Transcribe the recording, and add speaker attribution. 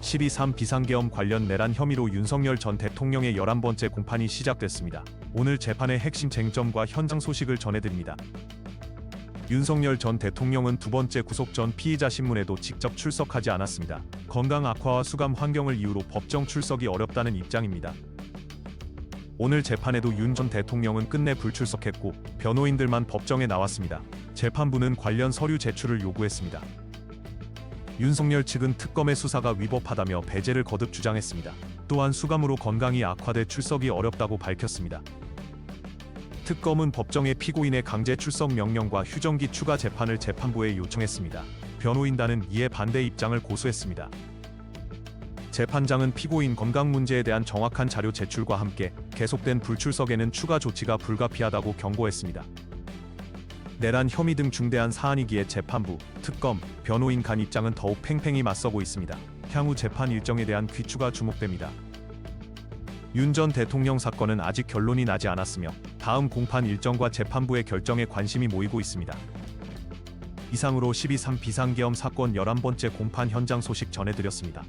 Speaker 1: 12.3 비상계엄 관련 내란 혐의로 윤석열 전 대통령의 11번째 공판이 시작됐습니다. 오늘 재판의 핵심 쟁점과 현장 소식을 전해드립니다. 윤석열 전 대통령은 두 번째 구속 전 피의자 신문에도 직접 출석하지 않았습니다. 건강 악화와 수감 환경을 이유로 법정 출석이 어렵다는 입장입니다. 오늘 재판에도 윤 전 대통령은 끝내 불출석했고 변호인들만 법정에 나왔습니다. 재판부는 관련 서류 제출을 요구했습니다. 윤석열 측은 특검의 수사가 위법하다며 배제를 거듭 주장했습니다. 또한 수감으로 건강이 악화돼 출석이 어렵다고 밝혔습니다. 특검은 법정에 피고인의 강제 출석 명령과 휴정기 추가 재판을 재판부에 요청했습니다. 변호인단은 이에 반대 입장을 고수했습니다. 재판장은 피고인 건강 문제에 대한 정확한 자료 제출과 함께 계속된 불출석에는 추가 조치가 불가피하다고 경고했습니다. 내란 혐의 등 중대한 사안이기에 재판부, 특검, 변호인 간 입장은 더욱 팽팽히 맞서고 있습니다. 향후 재판 일정에 대한 귀추가 주목됩니다. 윤 전 대통령 사건은 아직 결론이 나지 않았으며 다음 공판 일정과 재판부의 결정에 관심이 모이고 있습니다. 이상으로 12.3 비상계엄 사건 11번째 공판 현장 소식 전해드렸습니다.